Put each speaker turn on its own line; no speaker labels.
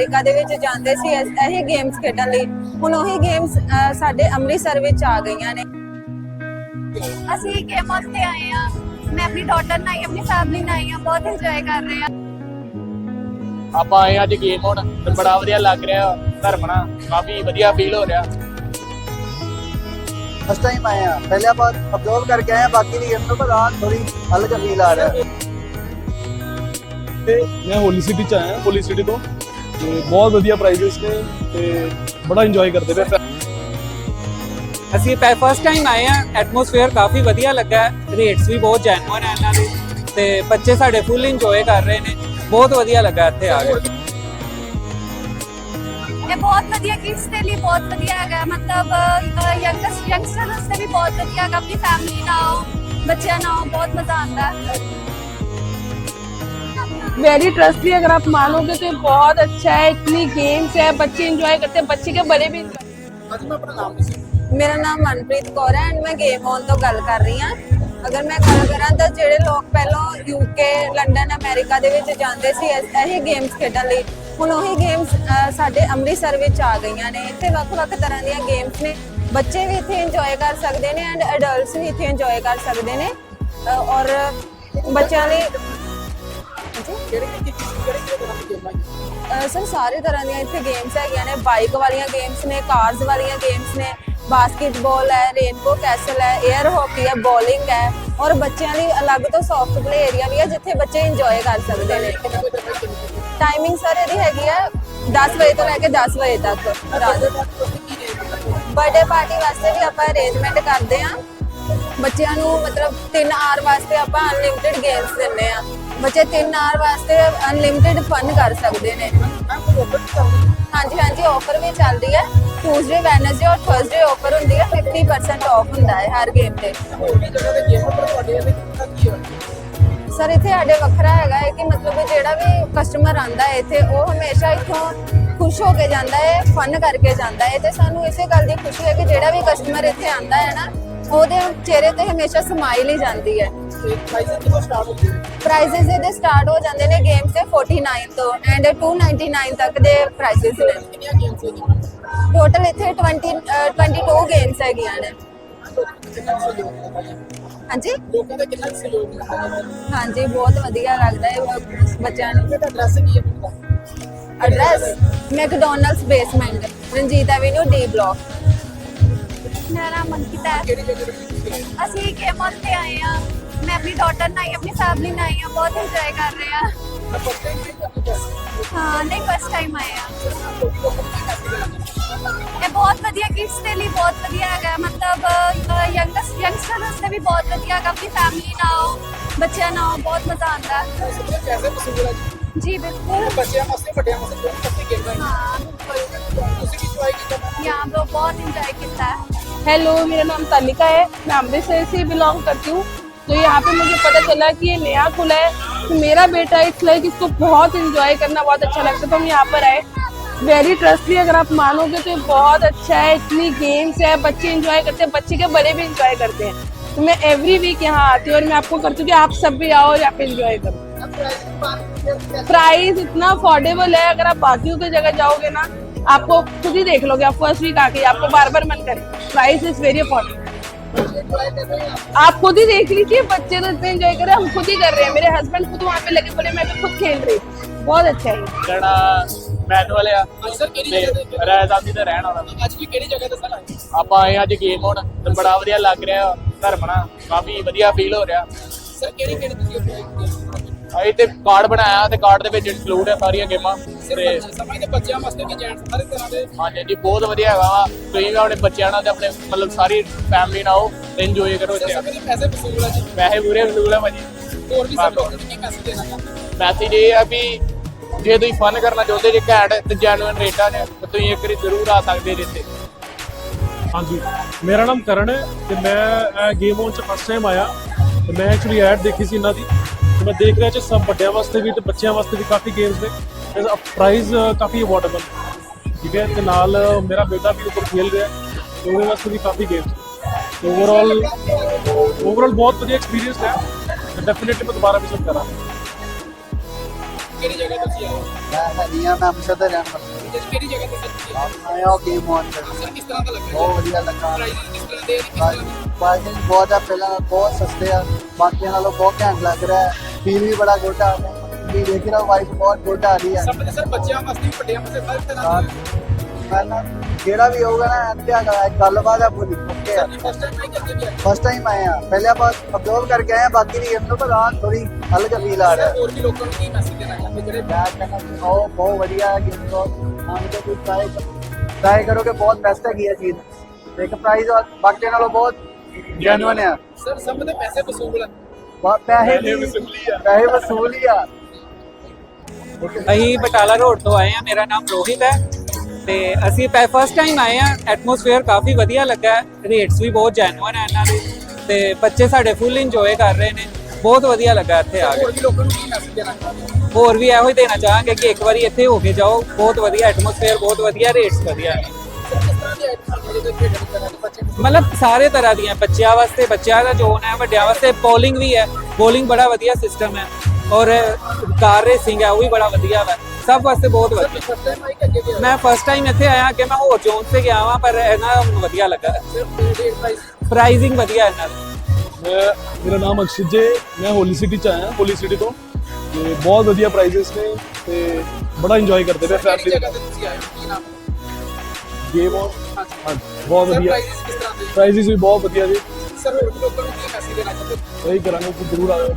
America ਦੇ ਵਿੱਚ ਜਾਂਦੇ ਸੀ ਇਹ ਗੇਮਸ ਖੇਡਣ ਲਈ। ਹੁਣ ਉਹੀ ਗੇਮਸ ਸਾਡੇ ਅੰਮ੍ਰਿਤਸਰ ਵਿੱਚ ਆ ਗਈਆਂ ਨੇ।
ਅਸੀਂ ਗੇਮ ਵਾਸਤੇ ਆਏ ਆ ਮੈਂ ਆਪਣੀ ਡਾਟਰ ਨਾਲ ਆਪਣੀ ਫੈਮਿਲੀ ਨਾਲ ਆਈ ਆ ਬਹੁਤ ਇੰਜੋਏ ਕਰ ਰਹੇ ਆ
ਆਪਾਂ ਆਏ ਅੱਜ ਗੇਮ ਹੁਣ। ਬੜਾ ਵਧੀਆ ਲੱਗ ਰਿਹਾ ਧਰਮਣਾ ਕਾਫੀ ਵਧੀਆ ਫੀਲ ਹੋ ਰਿਹਾ।
ਫਸਟ ਟਾਈਮ ਆਏ ਆ ਪਹਿਲੇ ਆਪਾਂ ਅਬਜ਼ਰਵ ਕਰਕੇ ਆਏ ਆ ਬਾਕੀ ਦੀ ਗੇਮ ਤੋਂ ਪਰ ਥੋੜੀ ਅਲੱਗ ਫੀਲ ਆ ਰਿਹਾ।
ਤੇ ਮੈਂ ਹੋਲੀ ਸਿਟੀ ਚ ਆਇਆ। ਹੋਲੀ ਸਿਟੀ ਤੋਂ ਤੇ ਬਹੁਤ ਵਧੀਆ ਪ੍ਰਾਈਜ਼ਸ ਨੇ ਤੇ ਬੜਾ ਇੰਜੋਏ ਕਰਦੇ ਪਏ।
ਅਸੀਂ ਫਸਟ ਟਾਈਮ ਆਏ ਆ ਐਟਮੋਸਫੇਅਰ ਕਾਫੀ ਵਧੀਆ ਲੱਗਾ ਹੈ ਰੇਟਸ ਵੀ ਬਹੁਤ ਜੈਨੂਅਨ ਹੈ ਇਹਨਾਂ ਦੇ ਤੇ ਬੱਚੇ ਸਾਡੇ ਫੁੱਲ ਇੰਜੋਏ ਕਰ ਰਹੇ ਨੇ ਬਹੁਤ ਵਧੀਆ ਲੱਗਾ ਇੱਥੇ ਆ ਕੇ।
ਇਹ ਬਹੁਤ ਵਧੀਆ ਕਿਡਸ ਦੇ ਲਈ ਬਹੁਤ ਵਧੀਆ ਹੈਗਾ ਮਤਲਬ ਯੰਗਸਟ ਯੰਗਸਟਰਸ ਦੇ ਵੀ ਬਹੁਤ ਵਧੀਆ ਹੈਗਾ ਆਪਣੀ ਫੈਮਿਲੀ ਨਾਲ ਆਓ, ਬੱਚਿਆਂ ਨਾਲ ਬਹੁਤ ਮਜ਼ਾ ਆਉਂਦਾ ਹੈ।
वेरी ट्रस्टली अगर आप मानोगे तो ये बहुत अच्छा है इतनी गेम्स है बच्चे एंजॉय करते हैं बच्चे के बड़े भी enjoy
ਮੇਰਾ ਨਾਮ ਮਨਪ੍ਰੀਤ ਕੌਰ ਹੈ ਐਂਡ ਮੈਂ ਗੇਮ ਔਨ ਤੋਂ ਗੱਲ ਕਰ ਰਹੀ ਹਾਂ ਅਗਰ ਮੈਂ ਗੱਲ ਕਰਾਂ ਤਾਂ ਜਿਹੜੇ ਲੋਕ ਪਹਿਲਾਂ ਯੂਕੇ ਲੰਡਨ ਅਮਰੀਕਾ ਦੇ ਵਿੱਚ ਜਾਂਦੇ ਸੀ ਇਸ- ਇਹੀ ਗੇਮਸ ਖੇਡਣ ਲਈ ਹੁਣ ਉਹੀ ਗੇਮਸ ਸਾਡੇ ਅੰਮ੍ਰਿਤਸਰ ਵਿੱਚ ਆ ਗਈਆਂ ਨੇ ਇੱਥੇ ਵੱਖ-ਵੱਖ ਤਰ੍ਹਾਂ ਦੀਆਂ ਗੇਮਸ ਨੇ ਬੱਚੇ ਵੀ ਇੱਥੇ ਇੰਜੋਏ ਕਰ ਸਕਦੇ ਨੇ ਐਂਡ ਅਡਲਟਸ ਵੀ ਇੱਥੇ ਇੰਜੋਏ ਕਰ ਸਕਦੇ ਨੇ ਅ, ਔਰ ਬੱਚਿਆਂ ਲਈ ਸਰ ਸਾਰੇ ਤਰ੍ਹਾਂ ਦੀਆਂ ਇੱਥੇ ਗੇਮਸ ਹੈਗੀਆਂ ਨੇ। ਬਾਈਕ ਵਾਲੀਆਂ ਗੇਮਸ ਨੇ ਕਾਰਸ ਵਾਲੀਆਂ ਗੇਮਸ ਨੇ। ਬਾਸਕਟਬਾਲ ਹੈ ਰੇਨਬੋ ਕੈਸਲ ਹੈ 에ਅਰ ਹਾਕੀ ਹੈ ਬੋਲਿੰਗ ਹੈ। ਔਰ ਬੱਚਿਆਂ ਲਈ ਅਲੱਗ ਤੋਂ ਸੌਫਟ ਪਲੇ ਏਰੀਆ ਵੀ ਹੈ ਜਿੱਥੇ ਬੱਚੇ ਇੰਜੋਏ ਕਰ ਸਕਦੇ ਨੇ। ਟਾਈਮਿੰਗ ਸਰ ਇਹਦੀ ਹੈਗੀ ਹੈ 10 ਵਜੇ ਤੋਂ ਲੈ ਕੇ 10 ਵਜੇ ਤੱਕ। ਰਾਤ ਬਰਥਡੇ ਪਾਰਟੀ ਵਾਸਤੇ ਵੀ ਆਪਾਂ ਅਰੇਂਜਮੈਂਟ ਕਰਦੇ ਆ ਬੱਚਿਆਂ ਨੂੰ ਮਤਲਬ 3 ਆਰ ਵਾਸਤੇ ਆਪਾਂ ਅਨਲਿਮਿਟਿਡ ਗੇਮਸ ਦਿੰਨੇ ਆ ਬੱਚੇ 3 ਆਰ ਵਾਸਤੇ ਅਨਲਿਮਿਟਿਡ ਫਨ ਕਰ ਸਕਦੇ ਨੇ। ਹਾਂਜੀ ਹਾਂਜੀ ਆਫਰ ਵੀ ਚੱਲ ਰਹੀ ਹੈ। ਟਿਊਜ਼ਡੇ ਵੈਨਸਡੇ ਔਰ ਥਰਸਡੇ ਆਫਰ ਹੁੰਦੀ ਹੈ 50% ਆਫ ਹੁੰਦਾ ਹੈ ਹਰ ਗੇਮ ਤੇ। ਸਰ ਇੱਥੇ ਸਾਡੇ ਵੱਖਰਾ ਹੈਗਾ ਹੈ ਕਿ ਮਤਲਬ ਜਿਹੜਾ ਵੀ ਕਸਟਮਰ ਆਂਦਾ ਹੈ ਇੱਥੇ, ਉਹ ਹਮੇਸ਼ਾ ਇੱਥੋਂ ਖੁਸ਼ ਹੋ ਕੇ ਜਾਂਦਾ ਹੈ ਫਨ ਕਰਕੇ ਜਾਂਦਾ ਹੈ। ਤੇ ਸਾਨੂੰ ਇਸੇ ਗੱਲ ਦੀ ਖੁਸ਼ੀ ਹੈ ਕਿ ਜਿਹੜਾ ਵੀ ਕਸਟਮਰ ਇੱਥੇ ਆਂਦਾ ਹੈ ਨਾ ਉਹਦੇ ਚਿਹਰੇ ਤੇ ਹਮੇਸ਼ਾ ਸਮਾਈਲ ਹੀ ਜਾਂਦੀ ਹੈ। ਪ੍ਰਾਈਸਸ ਇਹਦੇ ਸਟਾਰਟ ਹੋ ਜਾਂਦੇ ਨੇ ਗੇਮ ਤੇ 49 ਤੋਂ ਐਂਡ 299 ਤੱਕ ਦੇ ਪ੍ਰਾਈਸਸ ਨੇ। ਟੋਟਲ ਇੱਥੇ 20 22 ਗੇਮਸ ਹੈਗੀਆਂ ਨੇ। ਹਾਂਜੀ? ਹਾਂਜੀ, ਬਹੁਤ ਵਧੀਆ ਲੱਗਦਾ ਹੈ ਬੱਚਿਆਂ ਨੂੰ। Address McDonald's basement Ranjit avenue D block
ਮੇਰਾ ਨਾਮ ਅੰਕਿਤਾ ਹੈ ਅਸੀਂ ਕੇਮਨ ਤੇ ਆਏ ਆ ਮੈਂ ਆਪਣੀ ਡਾਟਰ ਨਾਲ ਆਈ ਆਪਣੀ ਫੈਮਿਲੀ ਨਾਲ ਆਈ ਆ ਬਹੁਤ ਇੰਜੋਏ ਕਰ ਰਹੇ ਆ ਹਾਂ ਨਹੀਂ ਫਸਟ ਟਾਈਮ ਆਏ ਆ ਇਹ ਬਹੁਤ ਵਧੀਆ ਕਿਡਸ ਦੇ ਲਈ ਬਹੁਤ ਵਧੀਆ ਹੈਗਾ ਮਤਲਬ ਯੰਗਸ ਯੰਗਸਟਰ ਉਸਤੇ ਵੀ ਬਹੁਤ ਵਧੀਆ ਹੈਗਾ ਆਪਣੀ ਫੈਮਿਲੀ ਨਾਲ ਆਓ ਬੱਚਿਆਂ ਨਾਲ ਬਹੁਤ ਮਜ਼ਾ ਆਉਂਦਾ ਜੀ ਬਿਲਕੁਲ
ਬੱਚਿਆਂ ਵਾਸਤੇ ਵੱਡਿਆਂ ਵਾਸਤੇ ਦੋਨੋਂ ਵਾਸਤੇ ਗੇਮ ਹੈ
ਹਾਂ ਬਿਲਕੁਲ
ਤੁਸੀਂ ਕੀ ਇੰਜੋਏ ਕੀਤਾ
ਯਾਰ ਬਹੁਤ ਇੰਜੋਏ ਕੀਤਾ
हेलो मेरा नाम तानिका है। मैं अमृतसर से बिलोंग करती हूँ। तो यहाँ पे मुझे पता चला कि ये नया खुला है। तो मेरा बेटा इट्स लाइक इसको बहुत इंजॉय करना बहुत अच्छा लगता है। तो हम यहाँ पर आए। वेरी ट्रस्टली अगर आप मानोगे तो ये बहुत अच्छा है। इतनी गेम्स है। बच्चे इंजॉय करते हैं। बच्चे के बड़े भी इंजॉय करते हैं। तो मैं एवरी वीक यहाँ आती हूँ और मैं आपको करती हूँ कि आप सब भी आओ यहाँ पे इंजॉय करो। प्राइस इतना अफोर्डेबल है। अगर आप बाकियों की जगह जाओगे ना आपको खुद ही देख लोगे आप फर्स्ट वीक आके आपको बार बार मन करे प्राइस इज वेरी अफोर्डेबल आप खुद ही देख लीजिए बच्चे तो इतने एंजॉय कर रहे हैं हम खुद ही कर रहे हैं मेरे हस्बैंड खुद वहाँ पे लगे बोले मैं तो खुद खेल रही हूँ बहुत अच्छा है
ਜਿਹੜਾ ਮੈਨੂਅਲ ਆ
ਸਰ ਕਿਹੜੀ ਜਗ੍ਹਾ ਤੇ
ਰਾਜਦਾਨੀ ਦਾ ਰਹਿਣ ਵਾਲਾ
ਅੱਜ ਵੀ ਕਿਹੜੀ ਜਗ੍ਹਾ ਤੇ ਸਰ
ਆਪਾਂ ਆਏ ਅੱਜ ਗੇਮ ਹੁਣ ਤੇ ਬੜਾ ਵਧੀਆ ਲੱਗ ਰਿਹਾ ਧਰਮਣਾ ਕਾਫੀ ਵਧੀਆ ਫੀਲ ਹੋ ਰਿਹਾ
ਸਰ ਕਿਹੜੀ ਕਿਹੜੀ ਤੁਸੀਂ ਉੱਥੇ
ਅਸੀਂ ਤੇ ਕਾਰਡ ਬਣਾਇਆ ਤੇ ਕਾਰਡ ਦੇ ਵਿੱਚ ਇਨਕਲੂਡ ਹੈ ਸਾਰੀਆਂ ਗੇਮਾਂ ਤੇ
ਸਮਝ ਦੇ ਬੱਚਿਆਂ ਵਾਸਤੇ ਵੀ ਜੈਂਟਸ ਸਾਰੇ ਤਰ੍ਹਾਂ ਦੇ?
ਹਾਂਜੀ ਜੀ ਬਹੁਤ ਵਧੀਆ ਹੈਗਾ ਵਾ। ਤੁਸੀਂ ਵੀ ਆਪਣੇ ਬੱਚਿਆਂ ਨਾਲ ਤੇ ਆਪਣੇ ਮਤਲਬ ਸਾਰੀ ਫੈਮਿਲੀ ਨਾਲ ਆਓ ਤੇ ਇੰਜੋਏ ਕਰੋ ਇੱਥੇ। ਆ ਕੇ।
ਪੈਸੇ ਵਸੂਲ ਆ ਜੀ।
ਪੈਸੇ ਪੂਰੇ ਵਸੂਲ ਹੈ ਭਾਜੀ।
ਹੋਰ ਵੀ ਸਰ ਲੋਕਾਂ ਨੂੰ ਕੀ ਪੈਸੇ ਦੇਣਾ ਚਾਹੁੰਦੇ
ਮੈਸੇਜ ਇਹ ਆ ਵੀ ਜੇ ਤੁਸੀਂ ਫਨ ਕਰਨਾ ਚਾਹੁੰਦੇ ਜੇ ਘੈਂਟ ਤੇ ਜੈਨੂਇਨ ਰੇਟਾਂ ਨੇ ਤੇ ਤੁਸੀਂ ਇੱਕ ਵਾਰੀ ਜ਼ਰੂਰ ਆ ਸਕਦੇ ਜੇ ਇੱਥੇ।
ਹਾਂਜੀ ਮੇਰਾ ਨਾਮ ਕਰਨ ਹੈ ਤੇ ਮੈਂ ਗੇਮ ਔਨ ਚ ਫਸਟ ਟਾਈਮ ਆਇਆ। ਤੇ ਮੈਂ ਐਕਚੁਅਲੀ ਐਡ ਦੇਖੀ ਸੀ ਇਹਨਾਂ ਦੀ ਤੇ ਮੈਂ ਦੇਖ ਰਿਹਾ ਚ ਸਭ ਵੱਡਿਆਂ ਵਾਸਤੇ ਵੀ ਤੇ ਬੱਚਿਆਂ ਵਾਸਤੇ ਵੀ ਕਾਫੀ ਗੇਮਸ ਨੇ। ਤੇ ਪ੍ਰਾਈਸ ਕਾਫੀ ਅਫੋਰਡੇਬਲ ਠੀਕ ਹੈ ਤੇ ਨਾਲ ਮੇਰਾ ਬੇਟਾ ਵੀ ਉੱਪਰ ਖੇਲ ਰਿਹਾ ਤੇ ਉਹਦੇ ਵਾਸਤੇ ਵੀ ਕਾਫੀ ਗੇਮਸ ਓਵਰਆਲ ਓਵਰਆਲ ਬਹੁਤ ਵਧੀਆ ਐਕਸਪੀਰੀਅੰਸ ਹੈ। ਤੇ ਡੈਫੀਨਿਟਲੀ ਮੈਂ ਦੁਬਾਰਾ ਵਿਜ਼ਿਟ ਕਰਾਂਗਾ।
ਕਿਹੜੀ ਜਗ੍ਹਾ ਤੁਸੀਂ ਆਏ ਹੋ?
ਮੈਂ ਹਰੀਆਂ ਮੈਂ ਅੰਮ੍ਰਿਤਸਰ ਦੇ ਰਹਿਣ ਵਾਲਾ।
ਤੇ ਕਿਹੜੀ ਜਗ੍ਹਾ ਤੇ ਆਏ
ਆਪ ਆਇਆ ਗੇਮ ਔਨ ਕਰ
ਸਰ ਕਿਸ ਤਰ੍ਹਾਂ ਦਾ ਲੱਗਾ?
ਬਹੁਤ ਵਧੀਆ ਲੱਗਾ।
ਪ੍ਰਾਈਸ ਕਿਸ ਤਰ੍ਹਾਂ ਦੇ ਕਿਸ ਤਰ੍ਹਾਂ ਦੇ?
ਪ੍ਰਾਈਸਿੰਗ ਬਹੁਤ ਆ ਪਹਿਲਾਂ ਨਾਲੋਂ ਬਹੁਤ ਸਸਤੇ ਆ। ਬਾਕੀਆਂ ਨਾਲੋਂ ਬਹੁਤ ਘੈਂਟ ਲੱਗ ਰਿਹਾ ਹੈ। ਫੀਲ ਵੀ ਬੜਾ ਗੁੱਡ ਆ। ਰਿਹਾ ਵੀ ਦੇਖ ਰਿਹਾ ਵਾਈਫ ਬਹੁਤ ਗੁੱਡ ਆ ਰਹੀ ਹੈ।
ਸਭ ਦੇ ਸਰ ਬੱਚਿਆਂ ਵਾਸਤੇ ਵੀ ਵੱਡਿਆਂ ਵਾਸਤੇ ਹਰ ਤਰ੍ਹਾਂ
ਹਾਂ। ਪਹਿਲਾਂ ਜਿਹੜਾ ਵੀ ਹੋਊਗਾ ਨਾ ਇੰਤਿਆ ਕਰਾ ਗੱਲਬਾਤ ਆ ਪੂਰੀ ਓਕੇ ਆ
ਦੀ ਫਸਟ ਟਾਈਮ ਆਈ ਕਿ ਅੱਗੇ ਵੀ ਆਏ
ਫਸਟ ਟਾਈਮ ਆਏ ਆ ਪਹਿਲੇ ਆਪਾਂ ਅਬਜ਼ਰਵ ਕਰਕੇ ਆਏ ਆ ਬਾਕੀ ਵੀ ਇਹਨਾਂ ਤੋਂ ਰਾਤ ਥੋੜੀ ਅਲੱਗ ਫੀਲ ਆ ਰਿਹਾ ਹੈ।
ਹੋਰ ਵੀ ਲੋਕਾਂ ਨੂੰ ਕੀ ਮੈਸੇਜ ਦੇਣਾ ਚਾਹੁੰਦੇ ਜਿਹੜੇ
ਮੈਂ ਕਹਿੰਦਾ ਕਿ ਉਹ ਬਹੁਤ ਵਧੀਆ ਹੈ ਗੇਮ ਤੋਂ ਆਮ ਤੋਂ ਕੋਈ ਟਰਾਈ ਟਰਾਈ ਕਰੋਗੇ ਬਹੁਤ ਬੈਸਟ ਹੈਗੀ ਇਹ ਚੀਜ਼ ਇੱਕ ਪ੍ਰਾਈਸ ਬਾਕੀ ਨਾਲੋਂ ਬਹੁਤ ਜੈਨੂਇਨ ਆ
ਸਰ ਸਭ ਦੇ ਪੈਸੇ ਵਸੂਲ ਆ
ਬਾ- ਪੈਸੇ ਵੀ ਪੈਸੇ ਵਸੂਲ ਹੀ ਆ
ਅਸੀਂ ਬਟਾਲਾ ਰੋਡ ਤੋਂ ਆਏ ਆ ਮੇਰਾ ਨਾਮ ਰੋਹਿਤ ਹੈ ਤੇ ਅਸੀਂ ਫਸਟ ਟਾਈਮ ਆਏ ਆ ਐਟਮੋਸਫੇਅਰ ਕਾਫੀ ਵਧੀਆ ਲੱਗਾ ਰੇਟਸ ਵੀ ਬਹੁਤ ਜੈਨੂਇਨ ਹੈ ਇਹਨਾਂ ਦੇ ਤੇ ਬੱਚੇ ਸਾਡੇ ਫੁੱਲ ਇੰਜੋਏ ਕਰ ਰਹੇ ਨੇ ਬਹੁਤ ਵਧੀਆ ਲੱਗਾ ਇੱਥੇ ਆ ਕੇ।
ਹੋਰ ਵੀ ਲੋਕਾਂ ਨੂੰ ਕੀ ਮੈਸੇਜ ਦੇਣਾ ਚਾਹੁੰਦੇ
ਹੋਰ ਵੀ ਇਹੋ ਹੀ ਦੇਣਾ ਚਾਹਾਂਗੇ ਕਿ ਇੱਕ ਵਾਰੀ ਇੱਥੇ ਹੋ ਕੇ ਜਾਓ ਬਹੁਤ ਵਧੀਆ ਐਟਮੋਸਫੇਅਰ ਬਹੁਤ ਵਧੀਆ ਰੇਟਸ ਵਧੀਆ ਨੇ। ਮਤਲਬ ਸਾਰੇ ਤਰ੍ਹਾਂ ਦੀਆਂ ਬੱਚਿਆਂ ਵਾਸਤੇ ਬੱਚਿਆਂ ਦਾ ਜ਼ੋਨ ਹੈ ਵੱਡਿਆਂ ਵਾਸਤੇ ਬੋਲਿੰਗ ਵੀ ਹੈ ਬੋਲਿੰਗ ਬੜਾ ਵਧੀਆ ਸਿਸਟਮ ਹੈ। ਔਰ ਕਾਰ ਰੇਸਿੰਗ ਹੈ ਉਹ ਵੀ ਬੜਾ ਵਧੀਆ ਹੈ ਸਭ ਵਾਸਤੇ ਬਹੁਤ ਵਧੀਆ।
ਫਸਟ ਟਾਈਮ ਆਈ ਕਿ ਅੱਗੇ ਵੀ ਆਏ
ਮੈਂ ਫਸਟ ਟਾਈਮ ਇੱਥੇ ਆਇਆ ਕਿ ਮੈਂ ਹੋਰ ਜ਼ੋਨ ਤੇ ਗਿਆ ਵਾਂ ਪਰ ਇਹਨਾਂ ਨੂੰ ਵਧੀਆ ਲੱਗਾ।
ਸਿਰਫ ਰੇਟ ਪ੍ਰਾਈਸ
ਪ੍ਰਾਈਸਿੰਗ ਵਧੀਆ ਇਹਨਾਂ ਦੀ।
ਮੈਂ ਮੇਰਾ ਨਾਮ ਅਕਸ਼ਿਤ ਜੇ ਮੈਂ ਹੋਲੀ ਸਿਟੀ ਚ ਆਇਆ ਹੋਲੀ ਸਿਟੀ ਤੋਂ। ਤੇ ਬਹੁਤ ਵਧੀਆ ਪ੍ਰਾਈਜ਼ਸ ਨੇ ਤੇ ਬੜਾ ਇੰਜੋਏ ਕਰਦੇ ਪਏ
ਕਿਹੜੀ
ਫੈਮਿਲੀ
ਜਗ੍ਹਾ ਤੇ ਤੁਸੀਂ ਆਏ ਹੋ ਕੀ ਨਾਮ
ਗੇਮ ਔਨ ਹਾਂ ਬਹੁਤ
ਸਰ
ਵਧੀਆ।
ਪ੍ਰਾਈਸ ਕਿਸ ਤਰ੍ਹਾਂ ਦੇ?
ਪ੍ਰਾਈਜ਼ਸ ਵੀ ਬਹੁਤ ਵਧੀਆ ਜੀ।
ਸਰ ਹੋਰ ਵੀ ਲੋਕਾਂ ਨੂੰ ਕੀ ਮੈਸੇਜ ਦੇਣਾ ਚਾਹੁੰਦੇ?
ਸਹੀ ਕਰਾਂਗੇ ਕਿ ਜ਼ਰੂਰ ਆਇਓ।